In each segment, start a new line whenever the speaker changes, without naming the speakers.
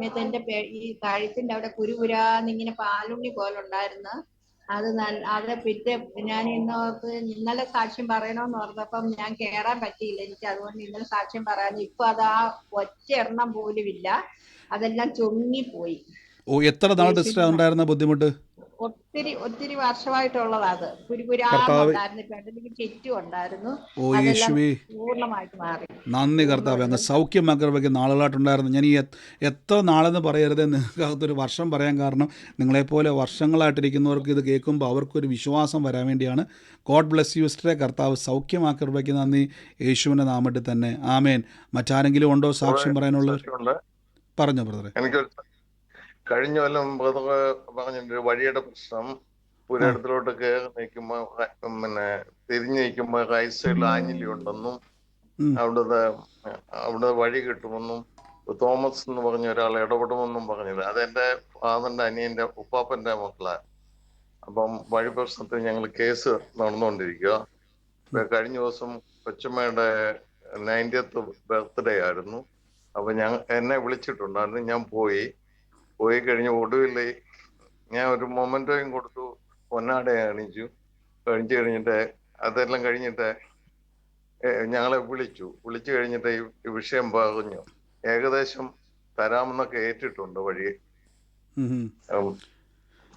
സമയത്ത് എന്റെ ഈ കഴുത്തിന്റെ അവിടെ കുരുകുരാന്നിങ്ങനെ പാലുണ്ണി പോലെ ഉണ്ടായിരുന്നു അത് അത് പിറ്റേ ഞാൻ ഇന്നോർത്ത് ഇന്നലെ സാക്ഷ്യം പറയണമെന്ന് ഓർത്തപ്പം ഞാൻ കേറാൻ പറ്റിയില്ല. എനിക്ക് അതുകൊണ്ട് ഇന്നലെ സാക്ഷ്യം പറയാൻ ഇപ്പൊ അത് ആ ഒറ്റ എണ്ണം പോലും ഇല്ല അതെല്ലാം ചുങ്ങിപ്പോയി
ഓ എത്ര നാൾ ഉണ്ടായിരുന്ന ബുദ്ധിമുട്ട്?
ഒത്തിരി ഒത്തിരി വർഷമായിട്ടുള്ളതാ അത്. ചുറ്റും ഉണ്ടായിരുന്നു.
ഓ യേശുവേ.
പൂർണമായിട്ട് മാറി.
നന്ദി കർത്താവ്. അങ്ങ് സൗഖ്യം സൗഖ്യമാക്കി നാളുകളായിട്ടുണ്ടായിരുന്നു ഞാൻ ഈ എത്ര നാളെന്ന് പറയരുത് നിങ്ങൾക്കകത്തൊരു വർഷം പറയാൻ കാരണം നിങ്ങളെപ്പോലെ വർഷങ്ങളായിട്ടിരിക്കുന്നവർക്ക് ഇത് കേൾക്കുമ്പോൾ അവർക്കൊരു വിശ്വാസം വരാൻ വേണ്ടിയാണ്. ഗോഡ് ബ്ലെസ് യു സ്റ്റേ കർത്താവ് സൗഖ്യം കൃപയ്ക്ക് നന്ദി യേശുവിന്റെ നാമത്തിൽ തന്നെ. ആമേൻ. മറ്റാരെങ്കിലും ഉണ്ടോ സാക്ഷ്യം പറയാനുള്ളവർ പറഞ്ഞോ ബ്രദറെ.
എനിക്ക് കഴിഞ്ഞ കൊല്ലം പറഞ്ഞിട്ട് വഴിയുടെ പ്രശ്നം. പുരയിടത്തിലോട്ട് കയറി നിൽക്കുമ്പോ പിന്നെ തിരിഞ്ഞു നിൽക്കുമ്പോ റൈറ്റ് സൈഡിൽ ആഞ്ഞിലി ഉണ്ടെന്നും. അവിടുത്തെ അവിടെ വഴി കിട്ടുമെന്നും തോമസ് എന്ന് പറഞ്ഞ ഒരാൾ ഇടപെടുമെന്നും പറഞ്ഞില്ല. അതെന്റെ ഫാദറിന്റെ അനിയന്റെ ഉപ്പാപ്പന്റെ മക്കളാണ് അപ്പം വഴി പ്രശ്നത്തിൽ ഞങ്ങൾ കേസ് നടന്നുകൊണ്ടിരിക്കുക കഴിഞ്ഞ ദിവസം കൊച്ചമ്മയുടെ നയന്റിയത്ത് ബർത്ത്ഡേ ആയിരുന്നു. അപ്പൊ ഞാൻ എന്നെ വിളിച്ചിട്ടുണ്ടായിരുന്നു. ഞാൻ പോയി. പോയി കഴിഞ്ഞ് ഒടുവിൽ ഞാൻ ഒരു മൊമെന്റോയും കൊടുത്തു. പൊന്നാട അണിയിച്ചു കഴിഞ്ഞു കഴിഞ്ഞിട്ട് അതെല്ലാം കഴിഞ്ഞിട്ട് ഞങ്ങളെ വിളിച്ചു. വിളിച്ചു കഴിഞ്ഞിട്ട് ഈ വിഷയം പറഞ്ഞു. ഏകദേശം തരാമെന്നൊക്കെ ഏറ്റിട്ടുണ്ട് വഴി.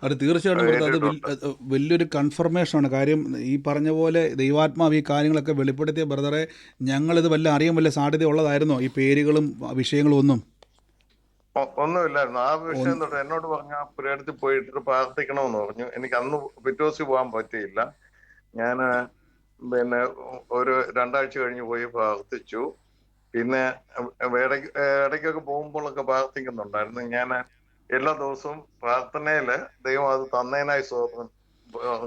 അത് തീർച്ചയായിട്ടും അത് വലി- വലിയൊരു കൺഫർമേഷനാണ് കാര്യം ഈ പറഞ്ഞ പോലെ ദൈവാത്മാവ് ഈ കാര്യങ്ങളൊക്കെ വെളിപ്പെടുത്തിയ ബ്രദറെ ഞങ്ങളിത് വല്ല അറിയാൻ വല്ല സാധ്യത ഉള്ളതായിരുന്നോ? ഈ പേരുകളും വിഷയങ്ങളും ഒന്നും?
ഒന്നുമില്ലായിരുന്നു. ആ വിഷയം തൊട്ട് എന്നോട് പറഞ്ഞ പുരയിടത്തിൽ പോയിട്ട് പ്രാർത്ഥിക്കണമെന്ന് പറഞ്ഞു. എനിക്ക് അന്ന് പിറ്റോസി പോകാൻ പറ്റിയില്ല. ഞാൻ പിന്നെ ഒരു രണ്ടാഴ്ച കഴിഞ്ഞ് പോയി പ്രാർത്ഥിച്ചു. പിന്നെ ഇടയ്ക്ക് ഇടയ്ക്കൊക്കെ പോകുമ്പോഴൊക്കെ പ്രാർത്ഥിക്കുന്നുണ്ടായിരുന്നു. ഞാൻ എല്ലാ ദിവസവും പ്രാർത്ഥനയിൽ ദൈവം അത് തന്നേനായി പറഞ്ഞു.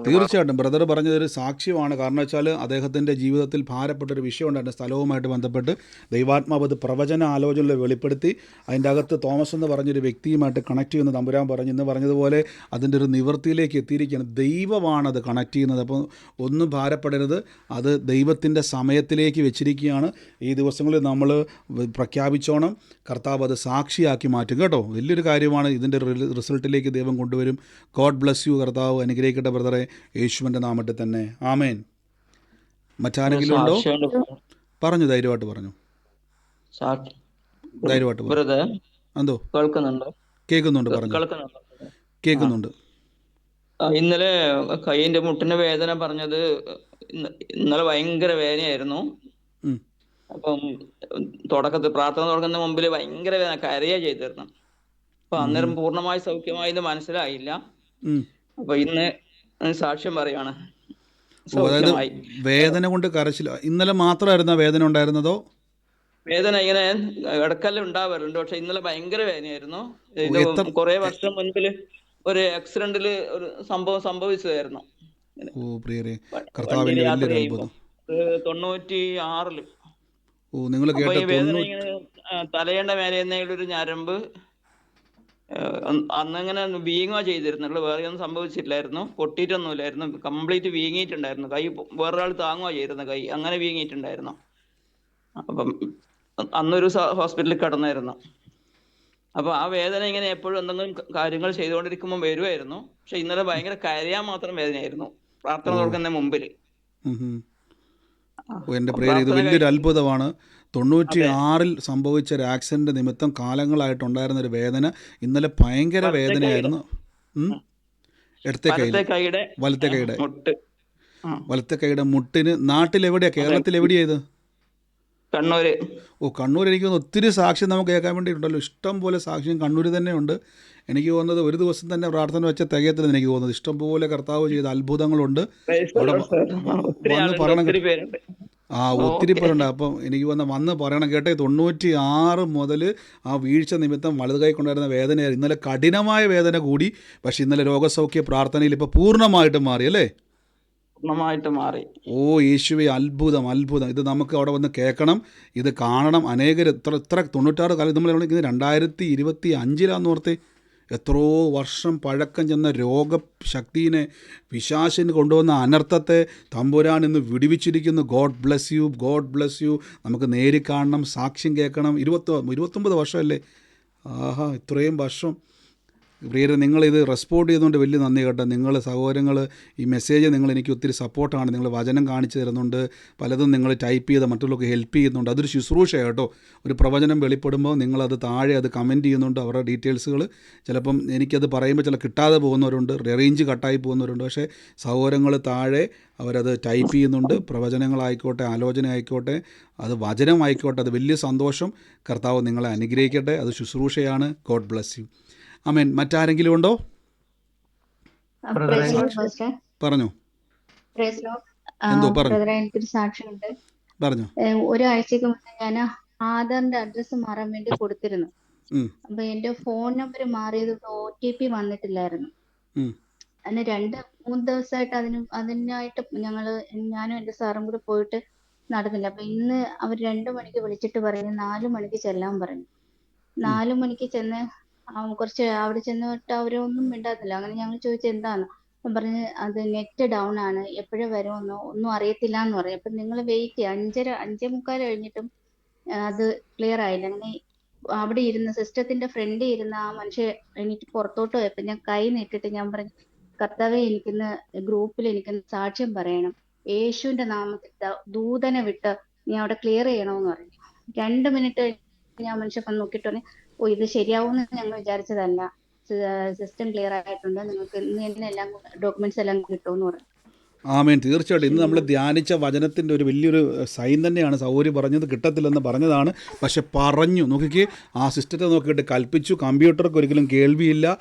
തീർച്ചയായിട്ടും. ബ്രദർ പറഞ്ഞതൊരു സാക്ഷ്യമാണ്. കാരണം വെച്ചാൽ അദ്ദേഹത്തിന്റെ ജീവിതത്തിൽ ഭാരപ്പെട്ടൊരു വിഷയം ഉണ്ടായിരുന്നു സ്ഥലവുമായിട്ട് ബന്ധപ്പെട്ട് ദൈവാത്മാവ് അത് പ്രവചന ആലോചനയിൽ വെളിപ്പെടുത്തി അതിന്റെ അകത്ത് തോമസ് എന്ന് പറഞ്ഞൊരു വ്യക്തിയുമായിട്ട് കണക്ട് ചെയ്യുന്ന. തമ്പുരാൻ പറഞ്ഞു ഇന്ന് പറഞ്ഞതുപോലെ അതിന്റെ ഒരു നിവൃത്തിയിലേക്ക് എത്തിയിരിക്കുകയാണ്. ദൈവമാണ് അത് കണക്ട് ചെയ്യുന്നത്. അപ്പോൾ ഒന്നും ഭാരപ്പെടരുത്. അത് ദൈവത്തിന്റെ സമയത്തിലേക്ക് വെച്ചിരിക്കുകയാണ്. ഈ ദിവസങ്ങളിൽ നമ്മൾ പ്രഖ്യാപിച്ചോണം. കർത്താവ് അത് സാക്ഷിയാക്കി മാറ്റും. കേട്ടോ? വലിയൊരു കാര്യമാണ് ഇതിന്റെ റിസൾട്ടിലേക്ക് ദൈവം കൊണ്ടുവരും. ഗോഡ് ബ്ലസ് യു കർത്താവ് അനുഗ്രഹിക്കട്ടെ ബ്രദറെ യേശുവിന്റെ നാമത്തിൽ തന്നെ. ആമേൻ. മറ്റാരെങ്കിലും ഉണ്ടോ? പറഞ്ഞു ധൈര്യമായിട്ട് പറഞ്ഞു. ധൈര്യമായിട്ട് പറഞ്ഞു. എന്തോ?
കേൾക്കുന്നുണ്ടോ?
കേൾക്കുന്നുണ്ട് പറഞ്ഞു.
കേൾക്കുന്നുണ്ടോ? ഇന്നലെ കൈയിന്റെ മുട്ടിന്റെ വേദന പറഞ്ഞത് ഇന്ന- ഇന്നലെ ഭയങ്കര വേദനയായിരുന്നു. അപ്പം തുടക്കത്തിൽ പ്രാർത്ഥന തുടങ്ങുന്ന മുമ്പിൽ ഭയങ്കര വേദന കരയാ ചെയ്തിരുന്നു അപ്പൊ അന്നേരം പൂർണമായി സൗഖ്യമായി എന്ന് മനസ്സിലായില്ല. അപ്പൊ ഇന്ന് സാക്ഷ്യം പറയാണ്
അതായത് വേദന കൊണ്ട് കരച്ചില്ല ഇന്നലെ മാത്രമായിരുന്നു വേദന ഉണ്ടായിരുന്നതോ?
വേദന ഇങ്ങനെ ഇടക്കല്ല ഉണ്ടാവാറുണ്ട്. പക്ഷെ ഇന്നലെ ഭയങ്കര വേദനയായിരുന്നു. ഇത് കുറെ വർഷം മുൻപിൽ ഒരു ആക്സിഡന്റിൽ ഒരു സംഭവം സംഭവിച്ചതായിരുന്നു.
ഓ പ്രിയരെ വലിയൊരു അത്ഭുതം.
തൊണ്ണൂറ്റി ആറിൽ
ഓ നിങ്ങൾ കേട്ട
തലയുടെ മേലെ ഒരു ഞരമ്പ് അന്നിങ്ങനെ വീങ്ങുക ചെയ്തിരുന്നുള്ളു വേറെ ഒന്നും സംഭവിച്ചില്ലായിരുന്നു. പൊട്ടിയിട്ടൊന്നുമില്ലായിരുന്നു. കംപ്ലീറ്റ് വീങ്ങിയിട്ടുണ്ടായിരുന്നു. കൈ വേറെ വേറൊരാൾ താങ്ങുക ചെയ്തിരുന്നു കൈ. അങ്ങനെ വീങ്ങിയിട്ടുണ്ടായിരുന്നു. അപ്പം അന്നൊരു ഹോസ്പിറ്റലിൽ കിടന്നായിരുന്നു. അപ്പൊ ആ വേദന ഇങ്ങനെ എപ്പോഴും എന്തെങ്കിലും കാര്യങ്ങൾ ചെയ്തുകൊണ്ടിരിക്കുമ്പോൾ വരുമായിരുന്നു പക്ഷെ ഇന്നലെ ഭയങ്കര കരയാൻ മാത്രം വേദനയായിരുന്നു. പ്രാർത്ഥന തുടങ്ങുന്ന
മുമ്പിൽ. എന്റെ പ്രിയരെ ഇത് വലിയൊരു അത്ഭുതമാണ്. തൊണ്ണൂറ്റി ആറിൽ സംഭവിച്ച ഒരു ആക്സിഡന്റ് നിമിത്തം കാലങ്ങളായിട്ടുണ്ടായിരുന്ന ഒരു വേദന ഇന്നലെ ഭയങ്കര വേദനയായിരുന്നു. ഇടത്തെ കയ്യിൽ
വലത്തെ കൈയുടെ
വലത്തെ കൈയുടെ. വലത്തെ മുട്ടിന് നാട്ടിൽ എവിടെയാ കേരളത്തിൽ എവിടെയാ ഇത്?
കണ്ണൂര്.
ഓ കണ്ണൂർ എനിക്ക് തോന്നുന്നു ഒത്തിരി സാക്ഷ്യം നമുക്ക് കേൾക്കാൻ വേണ്ടിയിട്ടുണ്ടല്ലോ. ഇഷ്ടം പോലെ സാക്ഷ്യം കണ്ണൂർ തന്നെയുണ്ട്. എനിക്ക് തോന്നുന്നത് ഒരു ദിവസം തന്നെ പ്രാർത്ഥന വെച്ച തികയത്തില്ലെന്ന് എനിക്ക് തോന്നുന്നത് ഇഷ്ടം പോലെ കർത്താവ് ചെയ്ത അത്ഭുതങ്ങളുണ്ട്. അവിടെ വന്ന് പറയണം. ആ ഒത്തിരി പേരുണ്ട്. അപ്പം എനിക്ക് വന്ന വന്ന് പറയണം കേട്ടേ തൊണ്ണൂറ്റി ആറ് മുതൽ ആ വീഴ്ച നിമിത്തം വലുത് കൈ കൊണ്ടായിരുന്ന വേദനയായിരുന്നു ഇന്നലെ കഠിനമായ വേദന കൂടി പക്ഷെ ഇന്നലെ രോഗസൗഖ്യ പ്രാർത്ഥനയിൽ ഇപ്പോൾ പൂർണമായിട്ട് മാറി അല്ലേ?
പൂർണമായിട്ട് മാറി.
ഓ യേശുവെ അത്ഭുതം അത്ഭുതം. ഇത് നമുക്ക് അവിടെ വന്ന് കേൾക്കണം. ഇത് കാണണം. അനേകർ ഇത്ര ഇത്ര തൊണ്ണൂറ്റാറ് കാലം നമ്മൾ രണ്ടായിരത്തി ഇരുപത്തി അഞ്ചിലാന്ന് ഓർത്തേ എത്രയോ വർഷം പഴക്കം ചെന്ന രോഗശക്തിനെ പിശാശിന് കൊണ്ടുവന്ന അനർത്ഥത്തെ തമ്പുരാൻ ഇന്ന് വിടിവിച്ചിരിക്കുന്നു. God bless you God bless you നമുക്ക് നേരി കാണണം സാക്ഷ്യം കേൾക്കണം. ഇരുപത്തി ഇരുപത്തൊമ്പത് വർഷമല്ലേ? ആഹാ ഇത്രയും വർഷം. പ്രിയരെ നിങ്ങളിത് റെസ്പോണ്ട് ചെയ്തുകൊണ്ട് വലിയ നന്ദി കേട്ടോ. നിങ്ങൾ സഹോദരങ്ങൾ ഈ മെസ്സേജ് നിങ്ങൾ എനിക്ക് ഒത്തിരി സപ്പോർട്ടാണ് നിങ്ങൾ വചനം കാണിച്ചു തരുന്നുണ്ട്. പലതും നിങ്ങൾ ടൈപ്പ് ചെയ്ത് മറ്റുള്ളവർക്ക് ഹെൽപ്പ് ചെയ്യുന്നുണ്ട്. അതൊരു ശുശ്രൂഷ കേട്ടോ. ഒരു പ്രവചനം വെളിപ്പെടുമ്പോൾ നിങ്ങളത് താഴെ അത് കമന്റ് ചെയ്യുന്നുണ്ട് അവരുടെ ഡീറ്റെയിൽസുകൾ ചിലപ്പം എനിക്കത് പറയുമ്പോൾ ചില കിട്ടാതെ പോകുന്നവരുണ്ട് റേഞ്ച് കട്ടായി പോകുന്നവരുണ്ട്. പക്ഷേ സഹോദരങ്ങൾ താഴെ അവരത് ടൈപ്പ് ചെയ്യുന്നുണ്ട്. പ്രവചനങ്ങളായിക്കോട്ടെ ആലോചന ആയിക്കോട്ടെ അത് വചനമായിക്കോട്ടെ അത് വലിയ സന്തോഷം. കർത്താവ് നിങ്ങളെ അനുഗ്രഹിക്കട്ടെ. അത് ശുശ്രൂഷയാണ്. ഗോഡ് ബ്ലെസ് യു അമേൻ മറ്റാരെങ്കിലും ഉണ്ടോ? പറഞ്ഞു. എന്തോ പറഞ്ഞു.
സാക്ഷ്യമുണ്ട്
പറഞ്ഞോ.
ഒരാഴ്ചക്ക് മുന്നേ ഞാൻ ആധാറിന്റെ അഡ്രസ് മാറാൻ വേണ്ടി കൊടുത്തിരുന്നു. അപ്പൊ എന്റെ ഫോൺ നമ്പർ മാറിയത് ഒ ടി പി വന്നിട്ടില്ലായിരുന്നു. അതിന് രണ്ട് മൂന്ന് ദിവസമായിട്ട് അതിന് അതിനായിട്ട് ഞങ്ങൾ ഞാനും എന്റെ സാറും കൂടെ പോയിട്ട് നടന്നില്ല. അപ്പൊ ഇന്ന് അവർ രണ്ടു മണിക്ക് വിളിച്ചിട്ട് പറഞ്ഞു. നാലു മണിക്ക് ചെല്ലാൻ പറഞ്ഞു. നാലു മണിക്ക് ചെന്ന് കുറച്ച് അവിടെ ചെന്നിട്ട് അവരൊന്നും മിണ്ടാത്തില്ല അങ്ങനെ ഞങ്ങൾ ചോദിച്ചു എന്താണ്? അപ്പം പറഞ്ഞ് അത് നെറ്റ് ഡൗൺ ആണ്. എപ്പോഴും വരുമെന്നോ ഒന്നും അറിയത്തില്ല എന്ന് പറഞ്ഞു അപ്പൊ നിങ്ങൾ വെയിറ്റ് ചെയ്യുക അഞ്ചര അഞ്ചേ മുക്കാൽ കഴിഞ്ഞിട്ടും അത് ക്ലിയർ ആയില്ല. അങ്ങനെ അവിടെ ഇരുന്ന് സിസ്റ്റത്തിന്റെ ഫ്രണ്ട് ഇരുന്ന ആ മനുഷ്യ എനിക്ക് പുറത്തോട്ട് പോയപ്പോ ഞാൻ കൈ നീട്ടിട്ട് ഞാൻ പറഞ്ഞു കർത്താവെ എനിക്കിന്ന് ഗ്രൂപ്പിൽ എനിക്കിന്ന് സാക്ഷ്യം പറയണം. യേശുവിന്റെ നാമത്തിൽ ദൂതനെ വിട്ട് നീ അവിടെ ക്ലിയർ ചെയ്യണമെന്ന് പറഞ്ഞു. രണ്ട് മിനിറ്റ് ഞാൻ മനുഷ്യൻ വന്ന് നോക്കിയിട്ട് പറഞ്ഞു ഓ ഇത് ശരിയാവുമെന്ന് ഞങ്ങൾ വിചാരിച്ചതല്ല. സിസ്റ്റം ക്ലിയർ ആയിട്ടുണ്ട്. നിങ്ങൾക്ക് ഇന്ന് തന്നെ എല്ലാം ഡോക്യുമെന്റ്സ് എല്ലാം കിട്ടുമെന്ന് പറഞ്ഞു.
ആമേൻ. തീർച്ചയായിട്ടും ഇന്ന് നമ്മൾ ധ്യാനിച്ച വചനത്തിന്റെ ഒരു വലിയൊരു സൈൻ തന്നെയാണ്. സൗകര്യം പറഞ്ഞത് കിട്ടത്തില്ലെന്ന് പറഞ്ഞതാണ്. പക്ഷെ പറഞ്ഞു നോക്കിക്ക് ആ സിസ്റ്റത്തെ നോക്കിയിട്ട് കൽപ്പിച്ചു. കമ്പ്യൂട്ടർക്ക് ഒരിക്കലും കേൾവിയില്ല.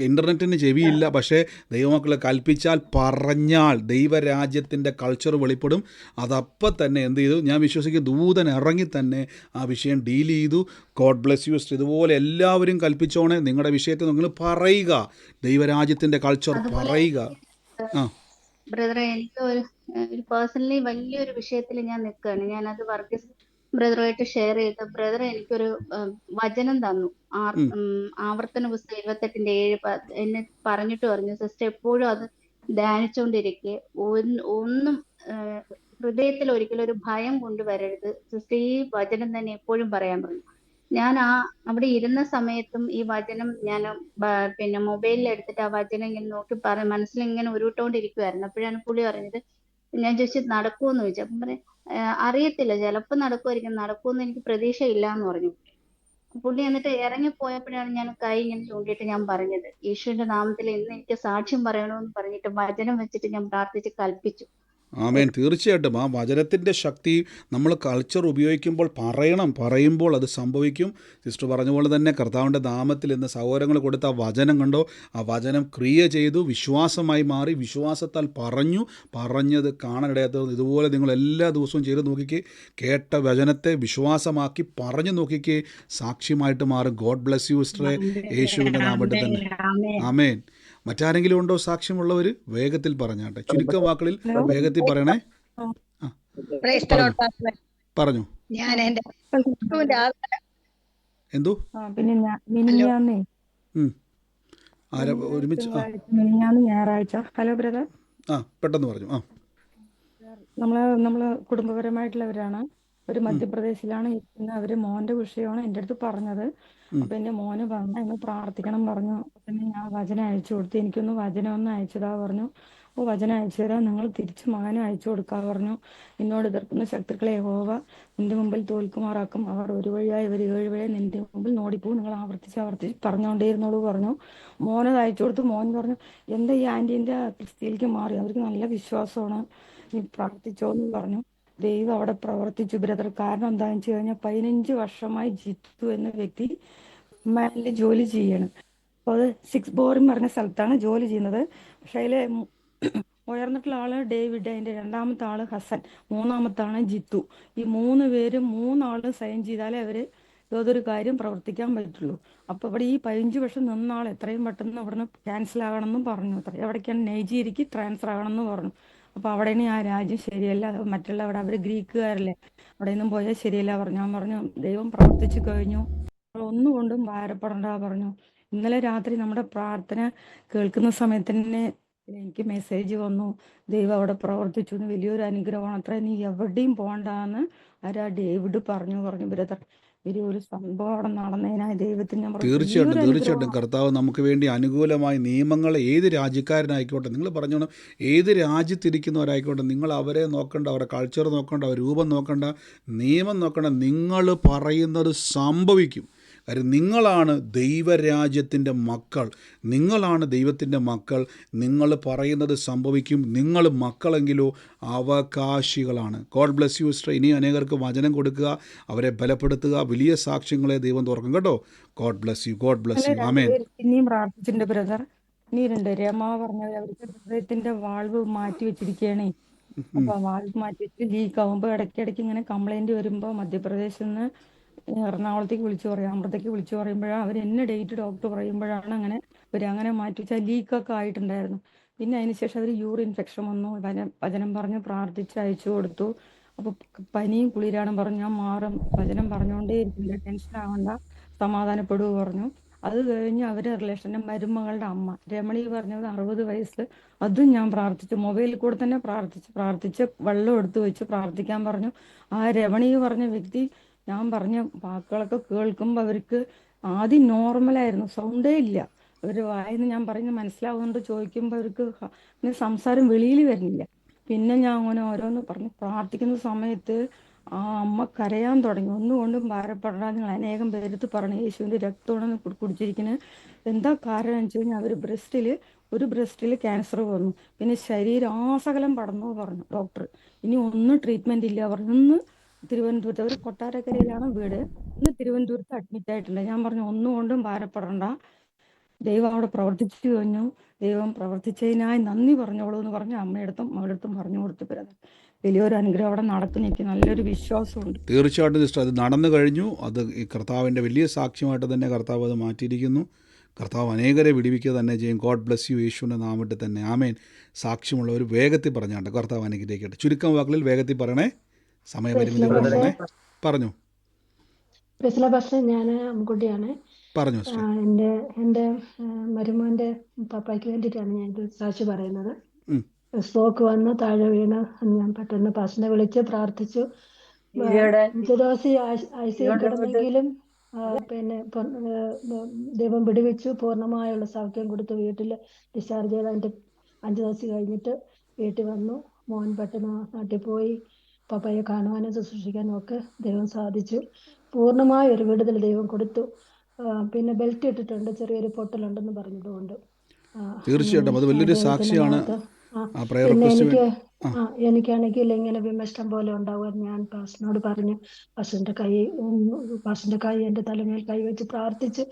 ഇന്റർനെറ്റിന് ചെവിയില്ല. പക്ഷേ ദൈവമക്കളെ കൽപ്പിച്ചാൽ പറഞ്ഞാൽ ദൈവരാജ്യത്തിന്റെ കൾച്ചർ വെളിപ്പെടും. അതപ്പം തന്നെ എന്ത് ചെയ്തു? ഞാൻ വിശ്വസിക്കും ദൂതൻ ഇറങ്ങി തന്നെ ആ വിഷയം ഡീൽ ചെയ്തു. ഗോഡ് ബ്ലെസ് യു ഇതുപോലെ എല്ലാവരും കൽപ്പിച്ചോണേ. നിങ്ങളുടെ വിഷയത്തെ നിങ്ങൾ പറയുക. ദൈവരാജ്യത്തിന്റെ കൾച്ചർ പറയുക. ആ.
ബ്രദറെ എനിക്ക് ഒരു ഒരു പേഴ്സണലി വലിയൊരു വിഷയത്തിൽ ഞാൻ നിൽക്കുകയാണ്. ഞാൻ അത് വർഗീസ് ബ്രദറുമായിട്ട് ഷെയർ ചെയ്ത് ബ്രദർ എനിക്കൊരു ഒരു വചനം തന്നു. ആവർത്തന പുസ്തകം ഇരുപത്തെട്ടിന്റെ ഏഴ് എന്നെ പറഞ്ഞിട്ട് പറഞ്ഞു സിസ്റ്റർ എപ്പോഴും അത് ധ്യാനിച്ചുകൊണ്ടിരിക്കെ ഒന്നും ഹൃദയത്തിൽ ഒരിക്കലും ഒരു ഭയം കൊണ്ടുവരരുത്. സിസ്റ്റർ ഈ വചനം തന്നെ എപ്പോഴും പറയാൻ പറഞ്ഞു. ഞാൻ ആ അവിടെ ഇരുന്ന സമയത്തും ഈ വചനം ഞാൻ പിന്നെ മൊബൈലിൽ എടുത്തിട്ട് ആ വചനം ഇങ്ങനെ നോക്കി പറ മനസ്സിൽ ഇങ്ങനെ ഉരുട്ടോണ്ടിരിക്കുവായിരുന്നു അപ്പോഴാണ് പുള്ളി പറഞ്ഞത് ഞാൻ ചോദിച്ചു നടക്കുമെന്ന് ചോദിച്ചു. അപ്പം പറയും അറിയത്തില്ല ചിലപ്പോൾ നടക്കുമായിരിക്കും നടക്കുമെന്ന് എനിക്ക് പ്രതീക്ഷയില്ല എന്ന് പറഞ്ഞു പുള്ളി. എന്നിട്ട് ഇറങ്ങി പോയപ്പോഴാണ് ഞാൻ കൈ ഇങ്ങനെ ചൂണ്ടിയിട്ട് ഞാൻ പറഞ്ഞത് യേശുവിന്റെ നാമത്തിൽ ഇന്ന് എനിക്ക് സാക്ഷ്യം പറയണമെന്ന് പറഞ്ഞിട്ട് വചനം വെച്ചിട്ട് ഞാൻ പ്രാർത്ഥിച്ച് കൽപ്പിച്ചു.
ആമേൻ. തീർച്ചയായിട്ടും ആ വചനത്തിന്റെ ശക്തി നമ്മൾ കൾച്ചർ ഉപയോഗിക്കുമ്പോൾ പറയണം. പറയുമ്പോൾ അത് സംഭവിക്കും. സിസ്റ്റർ പറഞ്ഞ പോലെ തന്നെ കർത്താവിന്റെ നാമത്തിൽ ഇന്ന് സഹോദരങ്ങൾ കൊടുത്ത ആ വചനം കണ്ടോ? ആ വചനം ക്രിയ ചെയ്തു വിശ്വാസമായി മാറി വിശ്വാസത്താൽ പറഞ്ഞു പറഞ്ഞത് കാണാനിടയാത്തത് ഇതുപോലെ നിങ്ങൾ എല്ലാ ദിവസവും ചെയ്ത് നോക്കിക്കേ. കേട്ട വചനത്തെ വിശ്വാസമാക്കി പറഞ്ഞു നോക്കിക്കേ. സാക്ഷ്യമായിട്ട് മാറും. ഗോഡ് ബ്ലെസ് യു സിസ്റ്ററെ യേശുവിന്റെ നാമത്തിൽ തന്നെ. ആമേൻ. മറ്റാരെങ്കിലും ഉണ്ടോ സാക്ഷ്യമുള്ളവർ വേഗത്തിൽ പറഞ്ഞാട്ടെ. ചുരുക്ക വാക്കുകളിൽ വേഗത്തിൽ പറയണേ. പറഞ്ഞു.
ഞാൻ എന്റെ
എന്തോ?
പിന്നെ.
ആരാ ഒരുമിച്ച്?
ഞായറാഴ്ച. Hello brother.
ആ പെട്ടെന്ന് പറഞ്ഞു. ആ.
നമ്മൾ നമ്മൾ കുടുംബപരമായിട്ടുള്ളവരാണ്. ഒരു മധ്യപ്രദേശിലാണ് ഇരിക്കുന്നത്. അവർ മോന്റെ വിഷയമാണ് എന്റെ അടുത്ത് പറഞ്ഞത്. അപ്പൊ എന്റെ മോന് പറഞ്ഞു ഒന്ന് പ്രാർത്ഥിക്കണം പറഞ്ഞു. പിന്നെ ഞാൻ വചനം അയച്ചു കൊടുത്തു. എനിക്കൊന്ന് വചനം ഒന്ന് അയച്ചതാ പറഞ്ഞു. ഓ വചനം അയച്ചു നിങ്ങൾ തിരിച്ചു മകനും അയച്ചു കൊടുക്കാ പറഞ്ഞു. എന്നോട് എതിർക്കുന്ന ശത്രുക്കളെ ഹോവ നിന്റെ മുമ്പിൽ തോൽക്കുമാറാക്കും. അവർ ഒരു വഴിയായി ഇവർ ഏഴ് വഴി നിന്റെ മുമ്പിൽ നോടിപ്പോവും നിങ്ങൾ ആവർത്തിച്ച് ആവർത്തിച്ച് പറഞ്ഞുകൊണ്ടേയിരുന്നോളൂ പറഞ്ഞു. മോനത് അയച്ചു കൊടുത്തു. മോൻ പറഞ്ഞു എന്താ ഈ ആന്റീന്റെ ക്രിസ്ത്യയിലേക്ക് മാറി? അവർക്ക് നല്ല വിശ്വാസമാണ്. നീ പ്രാർത്ഥിച്ചോ എന്ന് പറഞ്ഞു. ദൈവം അവിടെ പ്രവർത്തിച്ചു ബ്രദർ. കാരണം എന്താണെന്ന് വെച്ച് കഴിഞ്ഞാൽ പതിനഞ്ച് വർഷമായി ജിത്തു എന്ന വ്യക്തി മാനിൽ ജോലി ചെയ്യാണ്. അപ്പോൾ അത് സിക്സ് ബോറിൻ പറഞ്ഞ സ്ഥലത്താണ് ജോലി ചെയ്യുന്നത്. പക്ഷെ അതിലെ ഉയർന്നിട്ടുള്ള ആൾ ഡേവിഡ് അതിന്റെ രണ്ടാമത്തെ ആൾ ഹസൻ മൂന്നാമത്തെ ജിത്തു. ഈ മൂന്ന് പേര് മൂന്നാൾ സൈൻ ചെയ്താലേ അവർ ഏതൊരു കാര്യം പ്രവർത്തിക്കാൻ പറ്റുള്ളൂ. അപ്പൊ ഇവിടെ ഈ പതിനഞ്ച് വർഷം നിന്ന ആൾ എത്രയും പെട്ടെന്ന് അവിടുന്ന് ക്യാൻസൽ ആകണമെന്നും പറഞ്ഞു. അത്ര എവിടേക്കാണ് നൈജീരിയക്ക് ട്രാൻസ്ഫർ ആകണമെന്ന് പറഞ്ഞു. അപ്പൊ അവിടെ ആ രാജ്യം ശരിയല്ല. മറ്റുള്ള അവിടെ അവർ ഗ്രീക്കുകാരല്ലേ. അവിടെ നിന്നും പോയാൽ ശരിയല്ല പറഞ്ഞു. പറഞ്ഞു ദൈവം പ്രവർത്തിച്ചു കഴിഞ്ഞു. ഒന്നുകൊണ്ടും ഭാരപ്പെടണ്ട പറഞ്ഞു. ഇന്നലെ രാത്രി നമ്മുടെ പ്രാർത്ഥന കേൾക്കുന്ന സമയത്ത് തന്നെ എനിക്ക് മെസ്സേജ് വന്നു. ദൈവം അവിടെ പ്രവർത്തിച്ചു വലിയൊരു അനുഗ്രഹമാണ്. അത്ര നീ എവിടെയും പോകണ്ടെന്ന് ആരാ ഡേവിഡ് പറഞ്ഞു പറഞ്ഞു ബ്രദർ. വലിയൊരു സംഭവം അവിടെ നടന്നതിനായി ദൈവത്തിന്.
തീർച്ചയായിട്ടും തീർച്ചയായിട്ടും. കർത്താവ് നമുക്ക് വേണ്ടി അനുകൂലമായ നിയമങ്ങൾ ഏത് രാജ്യക്കാരനായിക്കോട്ടെ നിങ്ങൾ പറഞ്ഞോണം ഏത് രാജ്യത്തിരിക്കുന്നവരായിക്കോട്ടെ നിങ്ങൾ അവരെ നോക്കണ്ട അവരുടെ കൾച്ചർ നോക്കണ്ട അവരുടെ രൂപം നോക്കണ്ട നിയമം നോക്കണ്ട നിങ്ങൾ പറയുന്നത് സംഭവിക്കും. കാര്യം നിങ്ങളാണ് ദൈവരാജ്യത്തിന്റെ മക്കൾ. നിങ്ങളാണ് ദൈവത്തിന്റെ മക്കൾ. നിങ്ങൾ പറയുന്നത് സംഭവിക്കും. നിങ്ങൾ മക്കളെങ്കിലോ അവകാശികളാണ്. ഗോഡ് ബ്ലെസ് യു സിസ്റ്റർ ഇനി അനേകർക്ക് വചനം കൊടുക്കുക അവരെ ബലപ്പെടുത്തുക വലിയ സാക്ഷ്യങ്ങളെ ദൈവം തുറക്കും. കേട്ടോ? God bless you God bless you ആമേൻ
പ്രാർത്ഥിച്ചിട്ടുണ്ട് ബ്രദർ ഇനിയുണ്ട് രമ പറഞ്ഞത് അവർക്ക് ഹൃദയത്തിന്റെ വാൾവ് മാറ്റി വെച്ചിരിക്കുകയാണേ. അപ്പൊ വാൾവ് മാറ്റി വെച്ച് ലീക്ക് ആവുമ്പോ ഇടയ്ക്കിടയ്ക്ക് ഇങ്ങനെ കംപ്ലൈന്റ് വരുമ്പോ മധ്യപ്രദേശിൽ നിന്ന് എറണാകുളത്തേക്ക് വിളിച്ചു പറയും അമൃതയ്ക്ക് വിളിച്ചു പറയുമ്പോഴാണ് അവർ എന്നെ ഡേറ്റ് ഡോക്ടർ പറയുമ്പോഴാണ് അങ്ങനെ ഒരു അങ്ങനെ മാറ്റി വെച്ചാൽ ലീക്കൊക്കെ ആയിട്ടുണ്ടായിരുന്നു. പിന്നെ അതിനുശേഷം അവർ യൂറിൻ ഇൻഫെക്ഷൻ വന്നു. വചനം വചനം പറഞ്ഞ് പ്രാർത്ഥിച്ച് അയച്ചു കൊടുത്തു. അപ്പോൾ പനിയും കുളിരാണ് പറഞ്ഞു ഞാൻ മാറും. വചനം പറഞ്ഞുകൊണ്ടേ ഇരിക്കില്ല ടെൻഷൻ ആവണ്ട സമാധാനപ്പെടുക പറഞ്ഞു. അത് കഴിഞ്ഞ് അവരെ റിലേഷന്റെ മരുമകളുടെ അമ്മ രമണി പറഞ്ഞത് അറുപത് വയസ്സ്. അതും ഞാൻ പ്രാർത്ഥിച്ചു. മൊബൈലിൽ കൂടെ തന്നെ പ്രാർത്ഥിച്ചു പ്രാർത്ഥിച്ച് വെള്ളം എടുത്തു വെച്ച് പ്രാർത്ഥിക്കാൻ പറഞ്ഞു. ആ രമണി പറഞ്ഞ വ്യക്തി ഞാൻ പറഞ്ഞ വാക്കുകളൊക്കെ കേൾക്കുമ്പോൾ അവർക്ക് ആദ്യം നോർമലായിരുന്നു സൗണ്ടേ ഇല്ല. അവർ വായെന്ന് ഞാൻ പറയുന്നത് മനസ്സിലാവുന്നുണ്ട് ചോദിക്കുമ്പോൾ അവർക്ക് സംസാരം വെളിയിൽ വരുന്നില്ല. പിന്നെ ഞാൻ അങ്ങനെ ഓരോന്ന് പറഞ്ഞ് പ്രാർത്ഥിക്കുന്ന സമയത്ത് ആ അമ്മ കരയാൻ തുടങ്ങി. ഒന്നുകൊണ്ടും ഭാരപ്പെടാൻ നിങ്ങൾ അനേകം പേരത്ത് പറഞ്ഞു യേശുവിന്റെ രക്തമാണ് കുടിച്ചിരിക്കുന്നത് എന്താ കാരണം എന്ന് വെച്ച് കഴിഞ്ഞാൽ അവർ ബ്രസ്റ്റിൽ ഒരു ബ്രസ്റ്റിൽ ക്യാൻസർ വന്നു. പിന്നെ ശരീരം ആസകലം പടന്നു പറഞ്ഞു ഡോക്ടർ. ഇനി ഒന്നും ട്രീറ്റ്മെന്റ് ഇല്ല. പറഞ്ഞു തിരുവനന്തപുരത്ത്. അവർ കൊട്ടാരക്കരയിലാണ് വീട്. ഇന്ന് തിരുവനന്തപുരത്ത് അഡ്മിറ്റ് ആയിട്ടുണ്ട്. ഞാൻ പറഞ്ഞു ഒന്നും കൊണ്ടും ഭാരപ്പെടണ്ട. ദൈവം അവിടെ പ്രവർത്തിച്ചു കഴിഞ്ഞു. ദൈവം പ്രവർത്തിച്ചതിനായി നന്ദി പറഞ്ഞോളൂ എന്ന് പറഞ്ഞ് അമ്മയടുത്തും അവളടുത്തും പറഞ്ഞു കൊടുത്തു ബ്രദർ വലിയൊരു അനുഗ്രഹം അവിടെ നടക്കുന്നു. എനിക്ക് നല്ലൊരു വിശ്വാസമുണ്ട്.
തീർച്ചയായിട്ടും സിസ്റ്റർ അത് നടന്നു കഴിഞ്ഞു. അത് ഈ കർത്താവിന്റെ വലിയ സാക്ഷ്യമായിട്ട് തന്നെ കർത്താവ് അത് മാറ്റിയിരിക്കുന്നു. കർത്താവ് അനേകരെ വിടിവിക്കുക തന്നെ ചെയ്യും. ഗോഡ് ബ്ലസ് യു യേശുവിന്റെ നാമിട്ട് തന്നെ. ആമേൻ. സാക്ഷ്യമുള്ള ഒരു വേഗത്തിൽ പറഞ്ഞാണ്ട് കർത്താവ് അനുഗ്രഹിക്കട്ടെ. ചുരുക്കം വാക്കുകളിൽ വേഗത്തിൽ പറയണേ. സമയപരിമിതി. പറഞ്ഞു.
പക്ഷേ ഞാൻ അമ്മുക്കുട്ടിയാണ്.
പറഞ്ഞു
എന്റെ എന്റെ മരുമോന്റെ പപ്പായ്ക്ക് വേണ്ടിയിട്ടാണ് ഞാൻ ഇത് സാക്ഷി പറയുന്നത്. സ്ട്രോക്ക് വന്ന് താഴെ വീണ് ഞാൻ പെട്ടെന്ന് പാസ്റ്ററിനെ വിളിച്ച് പ്രാർത്ഥിച്ചു. ദിവസം ഐ സി കിടന്നെങ്കിലും പിന്നെ ദൈവം പിടിവെച്ചു പൂർണമായുള്ള സൗഖ്യം കൊടുത്ത് വീട്ടിൽ ഡിസ്ചാർജ് ചെയ്ത് അതിന്റെ അഞ്ച് ദിവസം കഴിഞ്ഞിട്ട് വീട്ടിൽ വന്നു. മോൻ പെട്ടെന്ന് നാട്ടിൽ പോയി. പപ്പയെ കാണുവാനും ശുശ്രൂഷിക്കാനും ഒക്കെ ദൈവം സാധിച്ചു. പൂർണമായ ഒരു വിടുതൽ ദൈവം കൊടുത്തു. പിന്നെ ബെൽറ്റ് ഇട്ടിട്ടുണ്ട് ചെറിയൊരു പൊട്ടലുണ്ടെന്ന് പറഞ്ഞതുകൊണ്ട്.
തീർച്ചയായിട്ടും. അത് വലിയൊരു സാക്ഷിയാണ്
പിന്നെ എനിക്ക് എനിക്കാണെങ്കിൽ ഇങ്ങനെ വിമർശനം പോലെ ഉണ്ടാവാൻ ഞാൻ പാസ്റ്ററിനോട് പറഞ്ഞു. പാസ്റ്ററിന്റെ കൈ പാസ്റ്ററിന്റെ കൈ എന്റെ തലമേൽ കൈവച്ച് പ്രാർത്ഥിച്ച്